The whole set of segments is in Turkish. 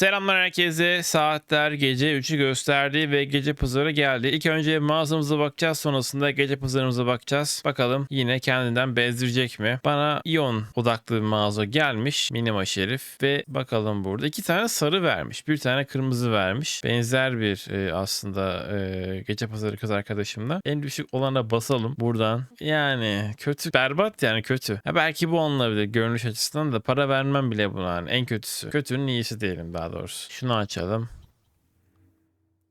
Selamlar herkese. Saatler gece 3'ü gösterdi ve gece pazarı geldi. İlk önce mağazamıza bakacağız. Sonrasında gece pazarımıza bakacağız. Bakalım yine kendinden bezdirecek mi? Bana iyon odaklı bir mağaza gelmiş. Minima Şerif. Ve bakalım burada. iki tane sarı vermiş. Bir tane kırmızı vermiş. Benzer bir e, aslında e, gece pazarı kız arkadaşımla. En düşük olana basalım buradan. Yani kötü. Berbat yani kötü. Ha, belki bu alınabilir görünüş açısından da para vermem bile buna. Yani en kötüsü. Kötünün iyisi diyelim daha doğrusu. Şunu açalım.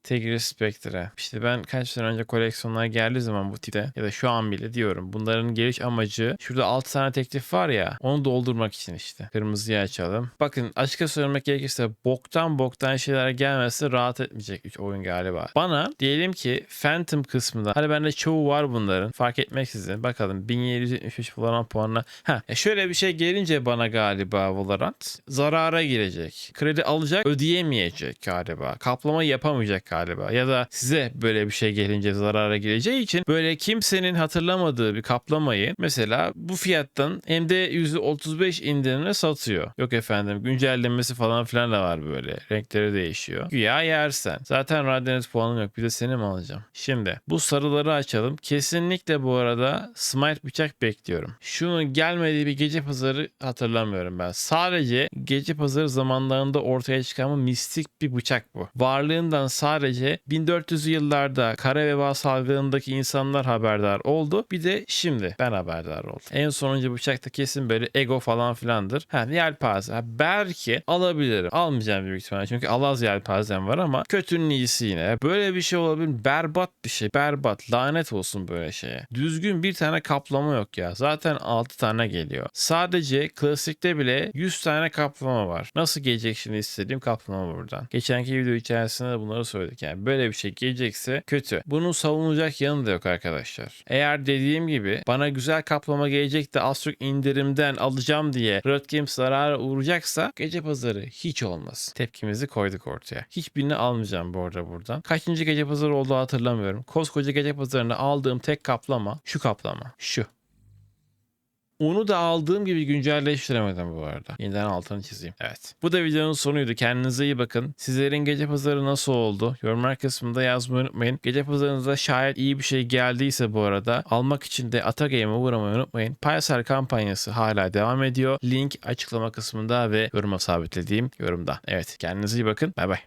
Tigris Spectre. İşte ben kaç sene önce koleksiyonlar geldiği zaman bu tipte ya da şu an bile diyorum. Bunların geliş amacı şurada 6 tane teklif var ya onu doldurmak için işte. Kırmızıyı açalım. Bakın açıkça söylemek gerekirse boktan boktan şeyler gelmesi rahat etmeyecek 3 oyun galiba. Bana diyelim ki Phantom kısmında hani bende çoğu var bunların fark etmeksizin bakalım 1773 Valorant puanına. Ha e şöyle bir şey gelince bana galiba Valorant zarara girecek. Kredi alacak ödeyemeyecek galiba. Kaplama yapamayacak galiba. Ya da size böyle bir şey gelince zarara gireceği için böyle kimsenin hatırlamadığı bir kaplamayı mesela bu fiyattan hem de %35 indirimle satıyor. Yok efendim güncellenmesi falan filan da var böyle. Renkleri değişiyor. Güya yersen. Zaten Radyanet puanım yok. Bir de seni mi alacağım? Şimdi bu sarıları açalım. Kesinlikle bu arada Smite bıçak bekliyorum. Şunun gelmediği bir gece pazarı hatırlamıyorum ben. Sadece gece pazarı zamanlarında ortaya çıkan mistik bir bıçak bu. Varlığından sadece 1400'lü yıllarda kara veba salgınındaki insanlar haberdar oldu. Bir de şimdi ben haberdar oldum. En sonuncu bıçakta kesin böyle ego falan filandır. Ha yelpaze. Ha, belki alabilirim. Almayacağım büyük ihtimalle. Çünkü alaz yelpazem var ama kötünün iyisi yine. Böyle bir şey olabilir. Berbat bir şey. Berbat. Lanet olsun böyle şeye. Düzgün bir tane kaplama yok ya. Zaten 6 tane geliyor. Sadece klasikte bile 100 tane kaplama var. Nasıl gelecek şimdi istediğim kaplama buradan. Geçenki video içerisinde de bunları söyledik. Yani böyle bir şey gelecekse kötü. Bunun savunulacak yanı da yok arkadaşlar. Eğer dediğim gibi bana güzel kaplama gelecek de az çok indirimden alacağım diye Riot Games zarara uğrayacaksa gece pazarı hiç olmaz. Tepkimizi koyduk ortaya. Hiçbirini almayacağım bu arada buradan. Kaçıncı gece pazarı olduğu hatırlamıyorum. Koskoca gece pazarında aldığım tek kaplama şu kaplama. Şu. Onu da aldığım gibi güncelleştiremedim bu arada. Yeniden altını çizeyim. Evet. Bu da videonun sonuydu. Kendinize iyi bakın. Sizlerin gece pazarı nasıl oldu? Yorumlar kısmında yazmayı unutmayın. Gece pazarınıza şayet iyi bir şey geldiyse bu arada almak için de Atagame'e uğramayı unutmayın. Paysel kampanyası hala devam ediyor. Link açıklama kısmında ve yoruma sabitlediğim yorumda. Evet kendinize iyi bakın. Bay bay.